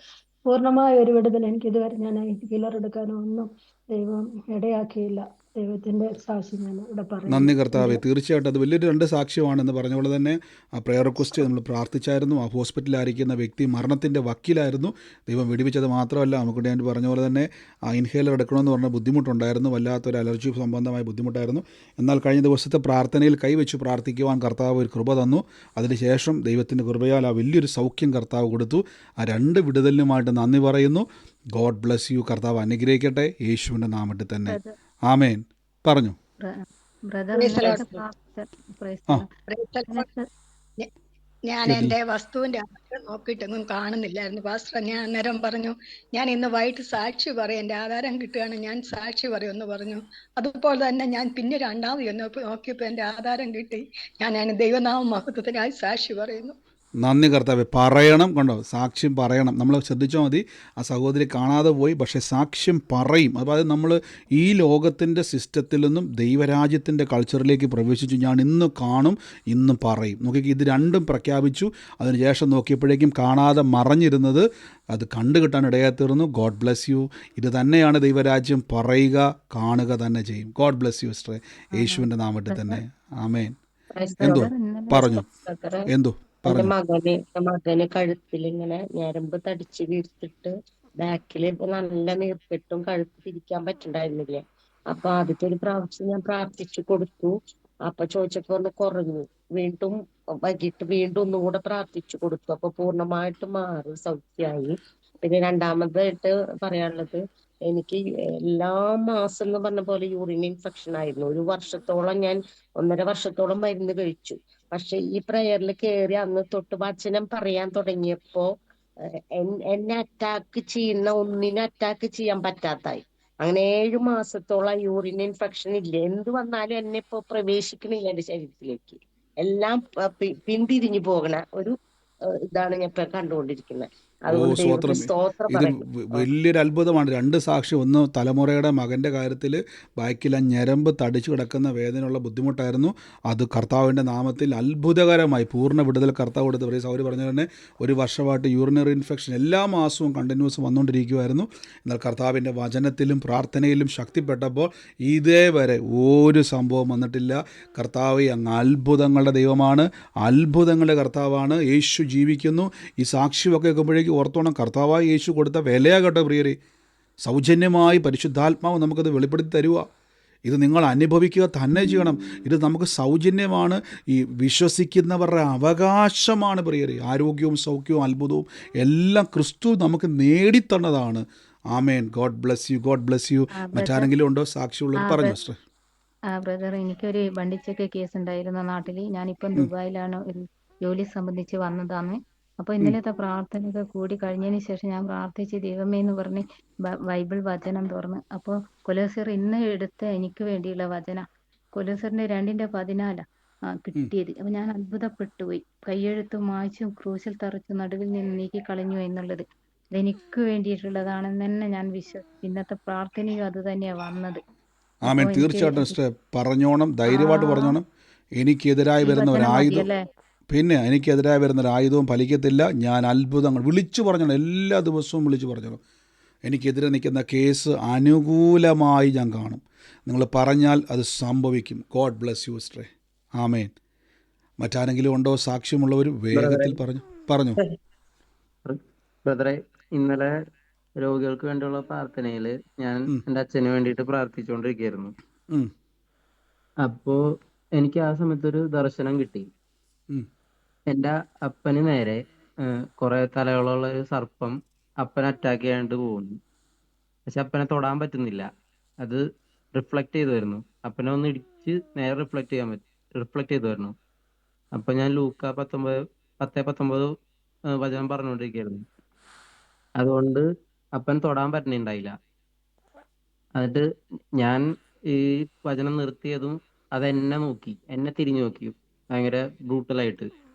പൂർണമായ ഒരു വിടുതൽ എനിക്ക് ഇതുവരെ ഞാൻ കിലർ എടുക്കാനോ ഒന്നും ദൈവം ഇടയാക്കിയില്ല. ദൈവത്തിന്റെ സാക്ഷി ഞാൻ ഇവിടെ
നന്ദി കർത്താവെ. തീർച്ചയായിട്ടും അത് വലിയൊരു രണ്ട് സാക്ഷ്യമാണെന്ന് പറഞ്ഞ പോലെ തന്നെ ആ പ്രയർ റിക്വസ്റ്റ് നമ്മൾ പ്രാർത്ഥിച്ചായിരുന്നു. ആ ഹോസ്പിറ്റലിലായിരിക്കുന്ന വ്യക്തി മരണത്തിന്റെ വക്കീലായിരുന്നു. ദൈവം വെടിവെച്ചത് മാത്രമല്ല നമുക്ക് ഞാൻ പറഞ്ഞ പോലെ തന്നെ ആ ഇൻഹേലർ എടുക്കണമെന്ന് പറഞ്ഞ ബുദ്ധിമുട്ടുണ്ടായിരുന്നു. വല്ലാത്തൊരു അലർജി സംബന്ധമായ ബുദ്ധിമുട്ടായിരുന്നു. എന്നാൽ കഴിഞ്ഞ ദിവസത്തെ പ്രാർത്ഥനയിൽ കൈവച്ച് പ്രാർത്ഥിക്കുവാൻ കർത്താവ് ഒരു കൃപ തന്നു. അതിനുശേഷം ദൈവത്തിന്റെ കൃപയാൽ ആ വലിയൊരു സൗഖ്യം കർത്താവ് കൊടുത്തു. ആ രണ്ട് വിടുതലിനുമായിട്ട് നന്ദി പറയുന്നു. ഗോഡ് ബ്ലസ് യു കർത്താവ് അനുഗ്രഹിക്കട്ടെ. യേശുവിന്റെ നാമത്തിൽ തന്നെ. ആമേൻ. പറഞ്ഞു.
ഞാൻ എന്റെ വസ്തുവിന്റെ ആധാരം നോക്കിയിട്ടൊന്നും കാണുന്നില്ലായിരുന്നു. പാസ്റ്റർ ഞാൻ അന്നേരം പറഞ്ഞു ഞാൻ ഇന്ന് വൈകിട്ട് സാക്ഷി പറയും. എന്റെ ആധാരം കിട്ടുകയാണ്. ഞാൻ സാക്ഷി പറയുമെന്ന് പറഞ്ഞു. അതുപോലെ തന്നെ ഞാൻ പിന്നെ രണ്ടാമത് നോക്കിയപ്പോ എന്റെ ആധാരം കിട്ടി. ഞാൻ ദൈവനാമ മഹത്വത്തിനായി സാക്ഷി പറയുന്നു.
നന്ദി കർത്താവെ പറയണം കണ്ടോ? സാക്ഷ്യം പറയണം. നമ്മൾ ശ്രദ്ധിച്ചാൽ മതി. ആ സഹോദരി കാണാതെ പോയി പക്ഷേ സാക്ഷ്യം പറയും. അതായത് നമ്മൾ ഈ ലോകത്തിന്റെ സിസ്റ്റത്തിൽ നിന്നും ദൈവരാജ്യത്തിന്റെ കൾച്ചറിലേക്ക് പ്രവേശിച്ചു. ഞാൻ ഇന്ന് കാണും ഇന്ന് പറയും. നോക്കി ഇത് രണ്ടും പ്രഖ്യാപിച്ചു. അതിനുശേഷം നോക്കിയപ്പോഴേക്കും കാണാതെ മറഞ്ഞിരുന്നത് അത് കണ്ടു കിട്ടാൻ ഇടയാത്തീർന്നു ഗോഡ് ബ്ലെസ് യു. ഇത് തന്നെയാണ് ദൈവരാജ്യം. പറയുക കാണുക തന്നെ ചെയ്യും. ഗോഡ് ബ്ലെസ് യു സിസ്റ്ററെ. യേശുവിന്റെ നാമത്തിൽ തന്നെ. ആമേൻ. എന്തോ? പറഞ്ഞു. എന്തോ?
എന്റെ മകന് എന്റെ മകന് കഴുത്തിൽ ഇങ്ങനെ ഞരമ്പ് തടിച്ച് വീർത്തിട്ട് ബാക്കിൽ നല്ല നീർക്കെട്ടും കഴുത്ത് തിരിക്കാൻ പറ്റണ്ടായിരുന്നില്ല? അപ്പൊ ആദ്യത്തെ ഒരു പ്രാവശ്യം ഞാൻ പ്രാർത്ഥിച്ചു കൊടുത്തു. അപ്പൊ ചോദിച്ചപ്പോ ഒന്ന് കുറഞ്ഞു. വീണ്ടും വൈകിട്ട് വീണ്ടും ഒന്നുകൂടെ പ്രാർത്ഥിച്ചു കൊടുത്തു. അപ്പൊ പൂർണമായിട്ട് മാറി സൗഖ്യമായി പിന്നെ രണ്ടാമതായിട്ട് പറയാനുള്ളത് എനിക്ക് എല്ലാ മാസം എന്ന് പറഞ്ഞ പോലെ യൂറിൻ ഇൻഫെക്ഷൻ ആയിരുന്നു. ഒരു വർഷത്തോളം ഞാൻ ഒന്നര വർഷത്തോളം മരുന്ന് കഴിച്ചു. പക്ഷെ ഈ പ്രയറിൽ കയറി അന്ന് തൊട്ട് വചനം പറയാൻ തുടങ്ങിയപ്പോ എന്നെ അറ്റാക്ക് ചെയ്യുന്ന ഒന്നിനെ അറ്റാക്ക് ചെയ്യാൻ പറ്റാത്തായി. അങ്ങനെ ഏഴു മാസത്തോളം യൂറിൻ ഇൻഫെക്ഷൻ ഇല്ല? എന്ത് വന്നാലും എന്നെ ഇപ്പോ പ്രവേശിക്കണില്ല എന്റെ ശരീരത്തിലേക്ക്. എല്ലാം പിന്തിരിഞ്ഞു പോകണ ഒരു ഇതാണ് ഞാൻ ഇപ്പൊ കണ്ടുകൊണ്ടിരിക്കുന്നത്.
ഇത് വലിയൊരു അത്ഭുതമാണ് രണ്ട് സാക്ഷി ഒന്ന് തലമുറയുടെ മകന്റെ കാര്യത്തിൽ ബാക്കിൽ ആ ഞരമ്പ് തടിച്ചു കിടക്കുന്ന വേദനയുള്ള ബുദ്ധിമുട്ടായിരുന്നു. അത് കർത്താവിന്റെ നാമത്തിൽ അത്ഭുതകരമായി പൂർണ വിടുതൽ കർത്താവ് കൊടുത്ത് പറയും സൗരി പറഞ്ഞ തന്നെ ഒരു വർഷമായിട്ട് യൂറിനറി ഇൻഫെക്ഷൻ എല്ലാ മാസവും കണ്ടിന്യൂസ് വന്നുകൊണ്ടിരിക്കുമായിരുന്നു എന്നാൽ കർത്താവിന്റെ വചനത്തിലും പ്രാർത്ഥനയിലും ശക്തിപ്പെട്ടപ്പോൾ ഇതേവരെ ഒരു സംഭവം വന്നിട്ടില്ല. കർത്താവ് അങ്ങ് അത്ഭുതങ്ങളുടെ ദൈവമാണ്. അത്ഭുതങ്ങളുടെ കർത്താവാണ്. യേശു ജീവിക്കുന്നു. ഈ സാക്ഷി സാക്ഷ്യമൊക്കെ കേൾക്കുമ്പോഴേക്കും ഓർത്തോണം കർത്താവായി യേശു കൊടുത്ത വിലയാകട്ടെ പ്രിയരെ. സൗജന്യമായി പരിശുദ്ധാത്മാവ് നമുക്കത് വെളിപ്പെടുത്തി തരുക. ഇത് നിങ്ങൾ അനുഭവിക്കുക തന്നെ ചെയ്യണം. ഇത് നമുക്ക് സൗജന്യമാണ്. ഈ വിശ്വസിക്കുന്നവരുടെ അവകാശമാണ് പ്രിയരെ. ആരോഗ്യവും സൗഖ്യവും അത്ഭുതവും എല്ലാം ക്രിസ്തു നമുക്ക് നേടിത്തന്നതാണ്. ആമേൻ. God bless you. God bless you. മറ്റാരെങ്കിലും ഉണ്ടോ? സാക്ഷിയുള്ളവർ പറഞ്ഞു സിസ്റ്റർ.
ആ ബ്രദർ എനിക്കൊരു വണ്ടിച്ചക്ക കേസ് ഉണ്ടായിരുന്നു നാട്ടിൽ ഞാനിപ്പം ദുബായിലാണ് ഒരു ജോലി സംബന്ധിച്ച് വന്നതാണ് അപ്പോൾ
ഉം,
ഇന്നലത്തെ പ്രാർത്ഥനയൊക്കെ കൂടി കഴിഞ്ഞതിന് ശേഷം ഞാൻ പ്രാർത്ഥിച്ച് ദൈവമേ എന്ന് പറഞ്ഞ് ബൈബിൾ വചനം തുറന്ന്. അപ്പോൾ കൊലോസിയർ ഇന്ന് എടുത്ത എനിക്ക് വേണ്ടിയുള്ള വചന. കൊലോസിയറിന്റെ രണ്ടിന്റെ പതിനാലാ ആ. കിട്ടിയത്. അപ്പൊ ഞാൻ അത്ഭുതപ്പെട്ടു പോയി. കയ്യെഴുത്ത് മായ്ച്ചും ക്രൂശിൽ തറച്ചും നടുവിൽ നിന്ന് നീക്കി കളഞ്ഞു എന്നുള്ളത് എനിക്ക് വേണ്ടിയിട്ടുള്ളതാണെന്ന് തന്നെ ഞാൻ വിശ്വസിച്ചു ഇന്നത്തെ പ്രാർത്ഥനയും അത് തന്നെയാണ് വന്നത്.
ആമേൻ. തീർച്ചയായിട്ടും പറഞ്ഞോണം ധൈര്യമായിട്ട് പറഞ്ഞോണം. എനിക്കെതിരായി വരുന്ന
ഒരു
ഒരായുധം പിന്നെ എനിക്കെതിരായി വരുന്ന ഒരു ആയുധവും ഫലിക്കത്തില്ല. ഞാൻ അത്ഭുതങ്ങൾ വിളിച്ചു പറഞ്ഞോണം എല്ലാ ദിവസവും വിളിച്ചു പറഞ്ഞോണം എനിക്കെതിരെ നിൽക്കുന്ന കേസ് അനുകൂലമായി ഞാൻ കാണും. നിങ്ങൾ പറഞ്ഞാൽ അത് സംഭവിക്കും. ഗോഡ് ബ്ലെസ് യു സ്ട്രേ ആമേൻ. മറ്റാരെങ്കിലും ഉണ്ടോ സാക്ഷ്യമുള്ളവർ? വേഗത്തിൽ പറഞ്ഞു. പറഞ്ഞു.
ബ്രദറെ ഇന്നലെ രോഗികൾക്ക് വേണ്ടിയുള്ള പ്രാർത്ഥനയിൽ ഞാൻ
എന്റെ
എന്റെ അച്ഛന് വേണ്ടിയിട്ട് പ്രാർത്ഥിച്ചുകൊണ്ടിരിക്കുകയായിരുന്നു.
ഉം,
അപ്പോ എനിക്ക് ആ സമയത്ത് ഒരു ദർശനം കിട്ടി.
ഉം.
എന്റെ അപ്പന് നേരെ ഏഹ്, കുറെ തലകളുള്ള ഒരു സർപ്പം അപ്പനെ അറ്റാക്ക് ചെയ്യാണ്ട് പോകുന്നു. പക്ഷെ അപ്പനെ തൊടാൻ പറ്റുന്നില്ല. അത് റിഫ്ലക്ട് ചെയ്തു വരുന്നു. അപ്പനെ ഒന്ന് ഇടിച്ച് നേരെ റിഫ്ലക്ട് ചെയ്യാൻ പറ്റും റിഫ്ലക്ട് ചെയ്തു വരുന്നു. അപ്പൊ ഞാൻ ലൂക്ക പത്തൊമ്പത് പത്തേ പത്തൊമ്പത് ഏഹ്, വചനം പറഞ്ഞുകൊണ്ടിരിക്കുകയായിരുന്നു. അതുകൊണ്ട് അപ്പൻ തൊടാൻ പറ്റുന്നുണ്ടായില്ല. എന്നിട്ട് ഞാൻ ഈ വചനം നിർത്തിയതും അത് എന്നെ നോക്കി എന്നെ തിരിഞ്ഞു നോക്കി. ഭയങ്കര ബ്രൂട്ടലായിട്ട്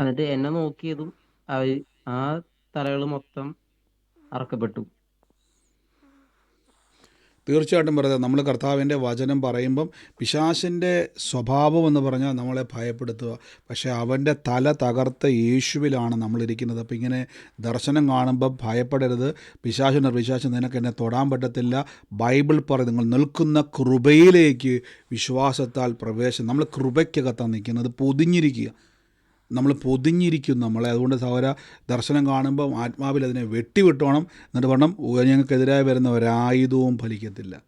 എന്നിട്ട് എന്നെ നോക്കിയതും അവ- ആ തലകൾ മൊത്തം അറക്കപ്പെട്ടു.
തീർച്ചയായിട്ടും പറയുന്നത് നമ്മൾ കർത്താവിന്റെ വചനം പറയുമ്പം പിശാശിന്റെ സ്വഭാവം എന്ന് പറഞ്ഞാൽ നമ്മളെ ഭയപ്പെടുത്തുക. പക്ഷേ അവന്റെ തല തകർത്ത യേശുവിലാണ് നമ്മളിരിക്കുന്നത്. അപ്പം ഇങ്ങനെ ദർശനം കാണുമ്പോൾ ഭയപ്പെടരുത്. പിശാശ് നിനക്ക് എന്നെ തൊടാൻ പറ്റത്തില്ല. ബൈബിൾ പറയും നിങ്ങൾ നിൽക്കുന്ന കൃപയിലേക്ക് വിശ്വാസത്താൽ പ്രവേശം നമ്മൾ കൃപയ്ക്കകത്താണ് നിൽക്കുന്നത്. പൊതിഞ്ഞിരിക്കുക. നമ്മൾ പൊതിഞ്ഞിരിക്കും നമ്മളെ. അതുകൊണ്ട് സഹോദര ദർശനം കാണുമ്പോൾ ആത്മാവിൽ അതിനെ വെട്ടിവിട്ടോണം എന്നിട്ട് പറഞ്ഞു ഞങ്ങൾക്കെതിരായി വരുന്ന ഒരായുധവും ഫലിക്കത്തില്ല.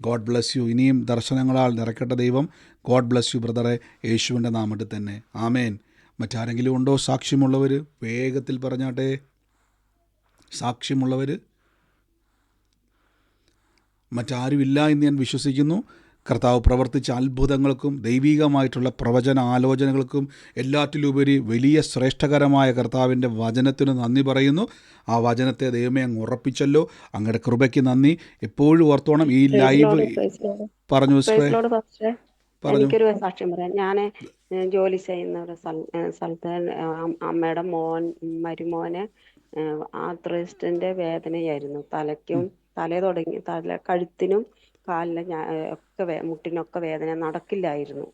ഗോഡ് ബ്ലസ് യു ഇനിയും ദർശനങ്ങളാൽ നിറക്കട്ടെ ദൈവം ഗോഡ് ബ്ലസ് യു ബ്രദറെ യേശുവിന്റെ നാമത്തിൽ തന്നെ. ആമേൻ. മറ്റാരെങ്കിലും ഉണ്ടോ? സാക്ഷ്യമുള്ളവർ? വേഗത്തിൽ പറഞ്ഞാട്ടെ. സാക്ഷ്യമുള്ളവർ? മറ്റാരുമില്ല എന്ന് ഞാൻ വിശ്വസിക്കുന്നു. കർത്താവ് പ്രവർത്തിച്ച അത്ഭുതങ്ങൾക്കും ദൈവികമായിട്ടുള്ള പ്രവചന ആലോചനകൾക്കും എല്ലാറ്റിലുപരി വലിയ ശ്രേഷ്ഠകരമായ കർത്താവിന്റെ വചനത്തിന് നന്ദി പറയുന്നു. ആ വചനത്തെ ദൈവമേ അങ്ങ് ഉറപ്പിച്ചല്ലോ. അങ്ങയുടെ കൃപയ്ക്ക് നന്ദി. എപ്പോഴും ഓർത്തോണം ഈ ലൈവ് പറഞ്ഞു
എനിക്കൊരു സാക്ഷ്യം പറയാം. ഞാൻ ജോലി ചെയ്യുന്ന ഒരു സ്ഥല- സ്ഥലത്ത് അമ്മയുടെ മോൻ മരുമോന് ആർത്രൈസ്റ്റിന്റെ വേദനയായിരുന്നു. തലയ്ക്കും തല തുടങ്ങി തല കഴുത്തിനും കാലിലെ ഒക്കെ വേ- മുട്ടിനൊക്കെ വേദന നടക്കില്ലായിരുന്നു.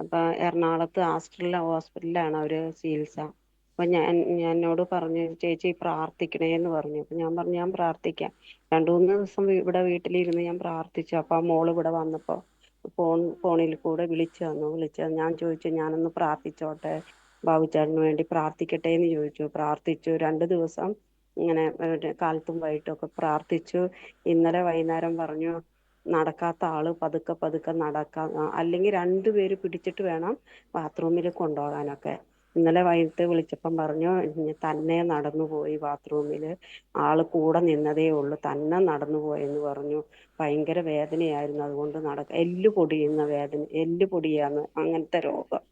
അപ്പൊ എറണാകുളത്ത് ആസ്ട്രല ഹോസ്പിറ്റലിലാണ് അവർ ചികിത്സ. അപ്പൊ ഞാൻ എന്നോട് പറഞ്ഞു ചേച്ചി പ്രാർത്ഥിക്കണേ എന്ന് പറഞ്ഞു. അപ്പൊ ഞാൻ പറഞ്ഞു ഞാൻ പ്രാർത്ഥിക്കാം. രണ്ടു മൂന്ന് ദിവസം ഇവിടെ വീട്ടിലിരുന്ന് ഞാൻ പ്രാർത്ഥിച്ചു. അപ്പൊ ആ മോൾ ഇവിടെ വന്നപ്പോ ഫോൺ ഫോണിൽ കൂടെ വിളിച്ചു വന്നു വിളിച്ചു ഞാൻ ചോദിച്ചു ഞാനൊന്ന് പ്രാർത്ഥിച്ചോട്ടെ? ബാബുചേട്ടന് വേണ്ടി പ്രാർത്ഥിക്കട്ടെ എന്ന് ചോദിച്ചു. പ്രാർത്ഥിച്ചു. രണ്ടു ദിവസം ഇങ്ങനെ കാലത്തും വൈകിട്ടും ഒക്കെ പ്രാർത്ഥിച്ചു. ഇന്നലെ വൈകുന്നേരം പറഞ്ഞു നടക്കാത്ത ആൾ പതുക്കെ പതുക്കെ നടക്കാം അല്ലെങ്കിൽ രണ്ടുപേര് പിടിച്ചിട്ട് വേണം ബാത്റൂമിൽ കൊണ്ടുപോകാനൊക്കെ. ഇന്നലെ വൈകിട്ട് വിളിച്ചപ്പം പറഞ്ഞു തന്നെ നടന്നു പോയി ബാത്റൂമിൽ ആൾ കൂടെ നിന്നതേ ഉള്ളൂ തന്നെ നടന്നു പോയെന്ന് പറഞ്ഞു. ഭയങ്കര വേദനയായിരുന്നു അതുകൊണ്ട് നടക്ക എല്ല് പൊടിയുന്ന വേദന എല്ല് പൊടിയാന്ന് അങ്ങനത്തെ രോഗം.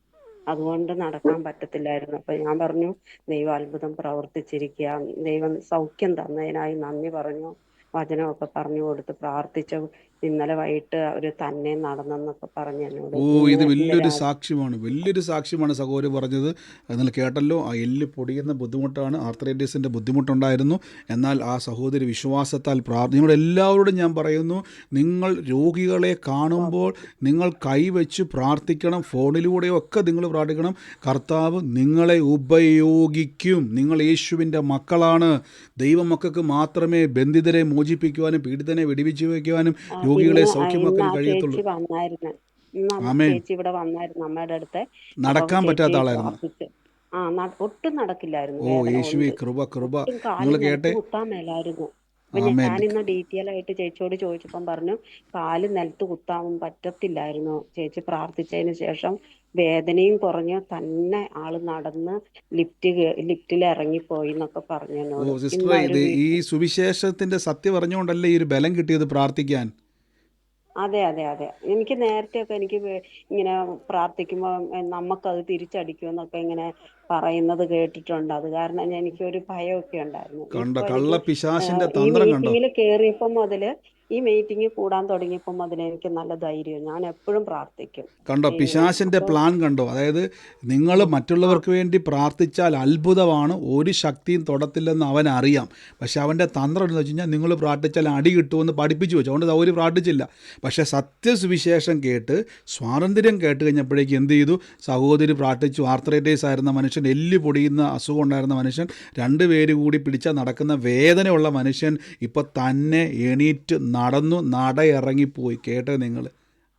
അതുകൊണ്ട് നടക്കാൻ പറ്റത്തില്ലായിരുന്നു. അപ്പൊ ഞാൻ പറഞ്ഞു ദൈവം അത്ഭുതം പ്രവർത്തിച്ചിരിക്കുക ദൈവം സൗഖ്യം തന്നതിനായി നന്ദി പറഞ്ഞു. വചനമൊക്കെ പറഞ്ഞു കൊടുത്ത് പ്രാർത്ഥിച്ചു ഇന്നലെ വൈകിട്ട് അവർ തന്നെ നടന്നെന്നൊക്കെ പറഞ്ഞു എന്നോട്
ഓ ഇത്
ഇന്ന്
വലിയൊരു
രാ-
സാക്ഷ്യമാണ്. വലിയൊരു സാക്ഷ്യമാണ് സഹോദരി പറഞ്ഞത്. നിങ്ങൾ കേട്ടല്ലോ ആ എല്ല് പൊടിയുന്ന ബുദ്ധിമുട്ടാണ് ആർത്രൈറ്റിസിന്റെ ബുദ്ധിമുട്ടുണ്ടായിരുന്നു. എന്നാൽ ആ സഹോദരി വിശ്വാസത്താൽ പ്രാർത്ഥന നിങ്ങളുടെ എല്ലാവരോടും ഞാൻ പറയുന്നു നിങ്ങൾ രോഗികളെ കാണുമ്പോൾ നിങ്ങൾ കൈവച്ച് പ്രാർത്ഥിക്കണം ഫോണിലൂടെയോ ഒക്കെ നിങ്ങൾ പ്രാർത്ഥിക്കണം. കർത്താവ് നിങ്ങളെ ഉപയോഗിക്കും. നിങ്ങൾ യേശുവിന്റെ മക്കളാണ്. ദൈവമക്കൾക്ക് മാത്രമേ ബന്ധിതരെ മോചിപ്പിക്കുവാനും പീഡിതനെ വെടിവെച്ച് വയ്ക്കുവാനും രോഗികളെ സൗഖ്യമാക്കാൻ കഴിയത്തുള്ളു.
വന്നായിരുന്നു.
ആമേൻ.
ചേച്ചി ഇവിടെ വന്നായിരുന്നു അമ്മയുടെ അടുത്ത്.
നടക്കാൻ പറ്റാത്ത ആളായിരുന്നു.
ആ ന- ഒട്ടും നടക്കില്ലായിരുന്നു.
ഓ
വേദന
യേശുവേ
കൊണ്ട്
കൃപ കൃപ.
ഒട്ടും
നിങ്ങൾ
നിലത്ത്
കേട്ടെ
കുത്താൻ മേലായിരുന്നു. അപ്പൊ ഞാൻ
ആമേൻ.
ഞാനിന്ന് ഡീറ്റെയിൽ ആയിട്ട് ചേച്ചിയോട് ചോദിച്ചപ്പം പറഞ്ഞു കാൽ നിലത്ത് കുത്താൻ പറ്റത്തില്ലായിരുന്നു. ചേച്ചി പ്രാർത്ഥിച്ചതിന് ശേഷം വേദനയും കുറഞ്ഞു തന്നെ ആൾ നടന്ന് ലിഫ്റ്റ് ലിഫ്റ്റിൽ ഇറങ്ങിപ്പോയി എന്നൊക്കെ പറഞ്ഞു
ഓ
എന്നോട്
സിസ്റ്റർ
ഇന്ന് അവർ
ഇത് ഈ സുവിശേഷത്തിന്റെ സത്യം അറിഞ്ഞുകൊണ്ടല്ലേ ഈ ഒരു ബലം കിട്ടിയത് പ്രാർത്ഥിക്കാൻ?
അതെ അതെ അതെ. എനിക്ക് നേരത്തെ ഒക്കെ എനിക്ക് ഇങ്ങനെ പ്രാർത്ഥിക്കുമ്പോൾ നമുക്കത് തിരിച്ചടിക്കുമെന്നൊക്കെ ഇങ്ങനെ പറയുന്നത് കേട്ടിട്ടുണ്ട്. അത് കാരണം എനിക്കൊരു ഭയമൊക്കെ ഉണ്ടായിരുന്നു. ഇപ്പൊ എനിക്ക് ഈ മീറ്റിങ്ങിൽ കയറിയപ്പം മുതൽ ഈ മീറ്റിംഗ് കൂടാൻ തുടങ്ങിയപ്പം അതിനെനിക്ക് എനിക്ക് നല്ല ധൈര്യം ഞാൻ എപ്പോഴും പ്രാർത്ഥിക്കും.
കണ്ടോ
പിശാശിന്റെ
പ്ലാൻ കണ്ടോ? അതായത് നിങ്ങൾ മറ്റുള്ളവർക്ക് വേണ്ടി പ്രാർത്ഥിച്ചാൽ അത്ഭുതമാണ്. ഒരു ശക്തിയും തൊടത്തില്ലെന്ന് അവൻ അറിയാം. പക്ഷെ അവന്റെ തന്ത്രം എന്ന് വെച്ച് കഴിഞ്ഞാൽ നിങ്ങൾ പ്രാർത്ഥിച്ചാൽ അടി കിട്ടുമെന്ന് പഠിപ്പിച്ചു വെച്ചു. അതുകൊണ്ട് അവർ പ്രാർത്ഥിച്ചില്ല. പക്ഷെ സത്യസുവിശേഷം കേട്ട് സ്വാതന്ത്ര്യം കേട്ട് കഴിഞ്ഞപ്പോഴേക്കും എന്ത് ചെയ്തു? സഹോദരി പ്രാർത്ഥിച്ചു. ആർത്രൈറ്റൈസ് ആയിരുന്ന മനുഷ്യൻ എല്ല് പൊടിയുന്ന അസുഖം ഉണ്ടായിരുന്ന മനുഷ്യൻ രണ്ട് പേര് കൂടി പിടിച്ചാൽ നടക്കുന്ന വേദനയുള്ള മനുഷ്യൻ ഇപ്പോൾ തന്നെ എണീറ്റ് നടന്നു നടയിറങ്ങിപ്പോയി കേട്ടോ നിങ്ങൾ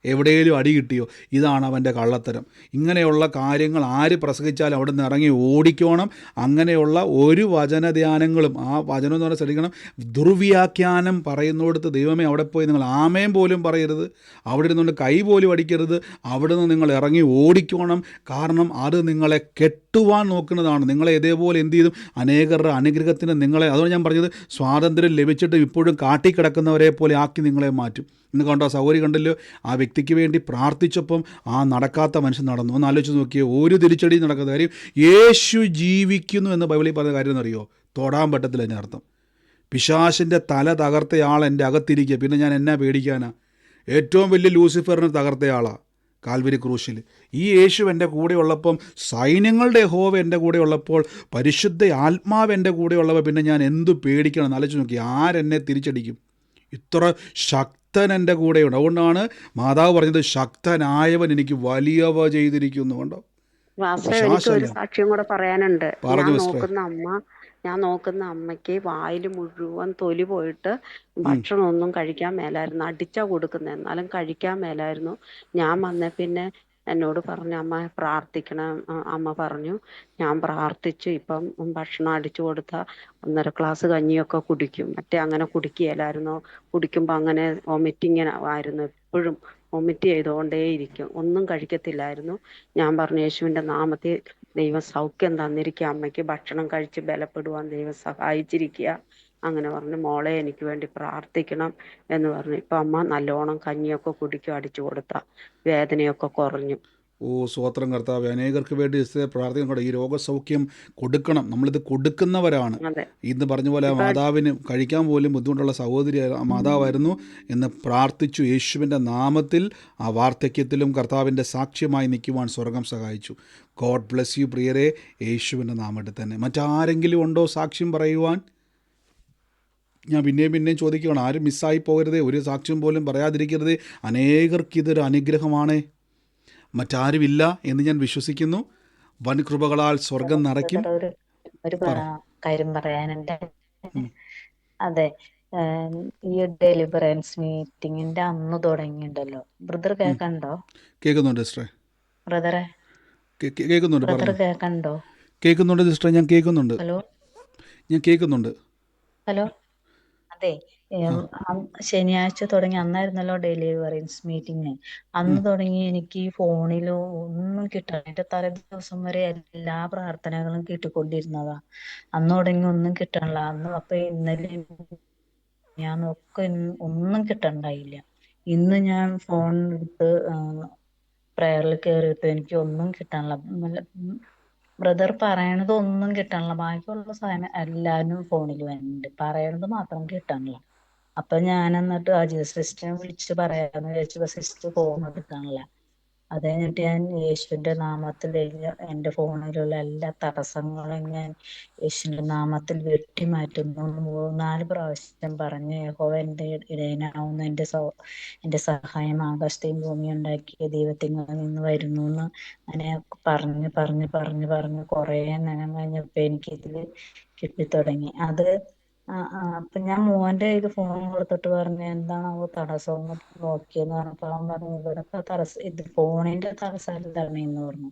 എവിടെയെങ്കിലും അടി കിട്ടിയോ? ഇതാണ് അവന്റെ കള്ളത്തരം. ഇങ്ങനെയുള്ള കാര്യങ്ങൾ ആര് പ്രസംഗിച്ചാലും അവിടെ നിന്ന് ഇറങ്ങി ഓടിക്കോണം. അങ്ങനെയുള്ള ഒരു വചനധ്യാനങ്ങളും ആ വചനം എന്ന് പറഞ്ഞാൽ ശ്രദ്ധിക്കണം ദുർവ്യാഖ്യാനം പറയുന്നിടത്ത് ദൈവമേ അവിടെ പോയി നിങ്ങൾ ആമയും പോലും പറയരുത്. അവിടെ ഇരുന്നുകൊണ്ട് കൈ പോലും അടിക്കരുത്. അവിടെ നിന്ന് നിങ്ങൾ ഇറങ്ങി ഓടിക്കോണം. കാരണം അത് നിങ്ങളെ കെട്ടുവാൻ നോക്കുന്നതാണ്. നിങ്ങളെ ഇതേപോലെ എന്ത് ചെയ്തും അനേകരുടെ അനുഗ്രഹത്തിന് നിങ്ങളെ അതുകൊണ്ട് ഞാൻ പറഞ്ഞത് സ്വാതന്ത്ര്യം ലഭിച്ചിട്ട് ഇപ്പോഴും കാട്ടിക്കിടക്കുന്നവരെ പോലെ ആക്കി നിങ്ങളെ മാറ്റും. ഇന്ന് കണ്ടോ സൗകര്യം കണ്ടല്ലോ? ആ വ്യക്തിക്ക് വേണ്ടി പ്രാർത്ഥിച്ചപ്പം ആ നടക്കാത്ത മനുഷ്യൻ നടന്നു. ഒന്ന് ആലോചിച്ച് നോക്കിയേ ഒരു തിരിച്ചടി നടക്കുന്ന കാര്യം യേശു ജീവിക്കുന്നു എന്ന് ബൈബിളിൽ പറഞ്ഞ കാര്യം എന്നറിയോ? തൊടാൻ പറ്റത്തില്ല എന്റെ അർത്ഥം. പിശാശിന്റെ തല തകർത്തയാൾ എന്റെ അകത്തിരിക്കുക പിന്നെ ഞാൻ എന്നാ പേടിക്കാനാ? ഏറ്റവും വലിയ ലൂസിഫറിനെ തകർത്തയാളാണ് കാൽവരി ക്രൂശിൽ ഈ യേശു എന്റെ കൂടെ ഉള്ളപ്പം സൈന്യങ്ങളുടെ ഹോവ എന്റെ കൂടെ ഉള്ളപ്പോൾ പരിശുദ്ധ ആത്മാവ് എന്റെ കൂടെ ഉള്ളപ്പോൾ പിന്നെ ഞാൻ എന്തു പേടിക്കണം എന്ന് ആലോചിച്ച് നോക്കി ആരെന്നെ തിരിച്ചടിക്കും? ഇത്ര ശക്തൻ എന്റെ കൂടെയുണ്ട്. അതുകൊണ്ടാണ് മാതാവ് പറഞ്ഞത് ശക്തനായവൻ എനിക്ക് വലിയവ ചെയ്തിരിക്കുന്നു കൊണ്ടോ?
ഒരു സാക്ഷ്യം കൂടെ പറയാനുണ്ട്. ഞാൻ നോക്കുന്ന അമ്മ ഞാൻ നോക്കുന്ന അമ്മയ്ക്ക് വായിൽ മുഴുവൻ തൊലി പോയിട്ട്. ഭക്ഷണമൊന്നും കഴിക്കാൻ മേലായിരുന്നു. അടിച്ചാ കൊടുക്കുന്നത് എന്നാലും കഴിക്കാൻ മേലായിരുന്നു. ഞാൻ വന്ന പിന്നെ എന്നോട് പറഞ്ഞു അമ്മ പ്രാർത്ഥിക്കണം അമ്മ പറഞ്ഞു. ഞാൻ പ്രാർത്ഥിച്ചു. ഇപ്പം ഭക്ഷണം അടിച്ചു കൊടുത്ത ഒന്നര ക്ലാസ് കഞ്ഞിയൊക്കെ കുടിക്കും. മറ്റേ അങ്ങനെ കുടിക്കുകയില്ലായിരുന്നു? കുടിക്കുമ്പോൾ അങ്ങനെ വൊമിറ്റിങ് ആയിരുന്നു. എപ്പോഴും വൊമിറ്റ് ചെയ്തുകൊണ്ടേയിരിക്കും. ഒന്നും കഴിക്കത്തില്ലായിരുന്നു. ഞാൻ പറഞ്ഞു യേശുവിന്റെ നാമത്തിൽ ദൈവം സൗഖ്യം തന്നിരിക്കുക. അമ്മയ്ക്ക് ഭക്ഷണം കഴിച്ച് ബലപ്പെടുവാൻ ദൈവം സഹായിച്ചിരിക്കുക. അങ്ങനെ പറഞ്ഞു മോളെ എനിക്ക് വേണ്ടി പ്രാർത്ഥിക്കണം എന്ന് പറഞ്ഞു. ഇപ്പൊ അമ്മ നല്ലോണം കഞ്ഞിയൊക്കെ കുടിക്കും അടിച്ചു കൊടുത്ത. വേദനയൊക്കെ കുറഞ്ഞു.
ഓ സ്വോത്രം കർത്താവ് അനേകർക്ക് വേണ്ടി പ്രാർത്ഥിക്കണം ഈ രോഗസൗഖ്യം കൊടുക്കണം. നമ്മളിത് കൊടുക്കുന്നവരാണ്. ഇന്ന് പറഞ്ഞ പോലെ മാതാവിന് കഴിക്കാൻ പോലും ബുദ്ധിമുട്ടുള്ള സഹോദരി മാതാവായിരുന്നു എന്ന് പ്രാർത്ഥിച്ചു യേശുവിന്റെ നാമത്തിൽ ആ വാർദ്ധക്യത്തിലും കർത്താവിന്റെ സാക്ഷ്യമായി നിൽക്കുവാൻ സ്വർഗം സഹായിച്ചു. ഗോഡ് ബ്ലെസ് യു പ്രിയരെ യേശുവിന്റെ നാമത്തിൽ തന്നെ. മറ്റാരെങ്കിലും ഉണ്ടോ സാക്ഷ്യം പറയുവാൻ? ഞാൻ പിന്നെയും പിന്നെയും ചോദിക്കുകയാണ് ആരും മിസ്സായി പോകരുതേ ഒരു സാക്ഷ്യം പോലും പറയാതിരിക്കരുതേ അനേകർക്ക് ഇതൊരു അനുഗ്രഹമാണ്. മറ്റാരുമില്ല എന്ന് ഞാൻ വിശ്വസിക്കുന്നു. വൻ കൃപകളാൽ സ്വർഗം നിറയ്ക്കും.
ഒരു കാര്യം പറയാനുണ്ട്. അതെ ഈ ഡെലിവറൻസ് മീറ്റിംഗിന്റെ അന്ന് തുടങ്ങിണ്ടല്ലോ ബ്രദർ. കേക്കണ്ടോ
കേൾക്കുന്നുണ്ട് സിസ്റ്ററെ.
ബ്രദറെ.
കേ- കേ- കേൾക്കുന്നുണ്ട്
ബ്രദർ കേക്കണ്ടോ
കേൾക്കുന്നുണ്ട് സിസ്റ്ററെ ഞാൻ കേക്കുന്നുണ്ട്
ഹലോ?
ഞാൻ കേക്കുന്നുണ്ട്
ഹലോ? അതെ ശനിയാഴ്ച തുടങ്ങി അന്നായിരുന്നല്ലോ ഡെലിവറൻസ് മീറ്റിംഗ്. അന്ന് തുടങ്ങി എനിക്ക് ഫോണിലോ ഒന്നും കിട്ടാൻ എന്റെ തലേ ദിവസം വരെ എല്ലാ പ്രാർത്ഥനകളും കിട്ടിക്കൊണ്ടിരുന്നതാ അന്ന് തുടങ്ങി ഒന്നും കിട്ടണില്ല അന്ന് അപ്പൊ ഇന്നലെ ഞാൻ ഒക്കെ ഒന്നും കിട്ടണ്ടായില്ല. ഇന്ന് ഞാൻ ഫോൺ എടുത്ത് പ്രയറിൽ കയറിയിട്ട് എനിക്ക് ഒന്നും കിട്ടാനില്ല. ബ്രദർ പറയണത് ഒന്നും കിട്ടാനില്ല. ബാക്കിയുള്ള സാധനം എല്ലാവരും ഫോണിൽ വരുന്നുണ്ട് പറയണത് മാത്രം കിട്ടാനില്ല. അപ്പൊ ഞാൻ എന്നിട്ട് അജിത് സിസ്റ്ററിനെ വിളിച്ചു പറയാന്ന് വിചാരിച്ചു സിസ്റ്റർ ഫോൺ എടുക്കാനില്ല. അത് കഴിഞ്ഞിട്ട് ഞാൻ യേശുവിന്റെ നാമത്തിൽ എന്റെ ഫോണിലുള്ള എല്ലാ തടസ്സങ്ങളും ഞാൻ യേശുവിന്റെ നാമത്തിൽ വെട്ടി മാറ്റുന്നു മൂന്നാൽ പ്രാവശ്യം പറഞ്ഞ് യഹോവ എന്റെ ഇടയനാവുന്നു എന്റെ സൗ എന്റെ സഹായം ആകാശത്തെയും ഭൂമി ഉണ്ടാക്കിയ ദൈവത്തിങ്ങളിൽ നിന്ന് വരുന്നു എന്ന് അങ്ങനെ പറഞ്ഞ് പറഞ്ഞ് പറഞ്ഞ് പറഞ്ഞ് കുറെ നേരം കഴിഞ്ഞപ്പോ എനിക്കിതിൽ കിട്ടിത്തുടങ്ങി. അത് ആ ആ. അപ്പൊ ഞാൻ മോന്റെ കയ്യിൽ ഫോൺ കൊടുത്തിട്ട് പറഞ്ഞു എന്താണാവോ തടസ്സം? നോക്കിയെന്ന് പറഞ്ഞപ്പോ അവൻ പറഞ്ഞു ഇവിടത്തെ തടസ്സം ഇത് ഫോണിന്റെ തടസ്സം എന്ന് പറഞ്ഞു.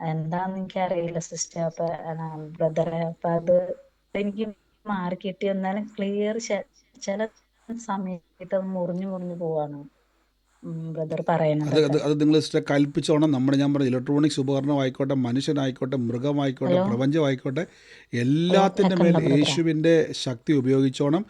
എന്താന്ന് എനിക്ക് അറിയില്ല സിസ്റ്റർ അപ്പൊ ബ്രദറെ അപ്പൊ അത് എനിക്ക് മാറി കിട്ടി. എന്നാലും ക്ലിയർ ചില സമയത്ത് മുറിഞ്ഞു മുറിഞ്ഞു പോവാണ്. ബ്രദർ
അത് നിങ്ങൾ സിസ്റ്റർ കൽപ്പിച്ചോണം. നമ്മുടെ ഞാൻ പറഞ്ഞ ഇലക്ട്രോണിക്സ് ഉപകരണമായിക്കോട്ടെ മനുഷ്യനായിക്കോട്ടെ മൃഗമായിക്കോട്ടെ പ്രപഞ്ചമായിക്കോട്ടെ എല്ലാത്തിന്റെ മേൽ യേശുവിന്റെ ശക്തി ഉപയോഗിച്ചോണം.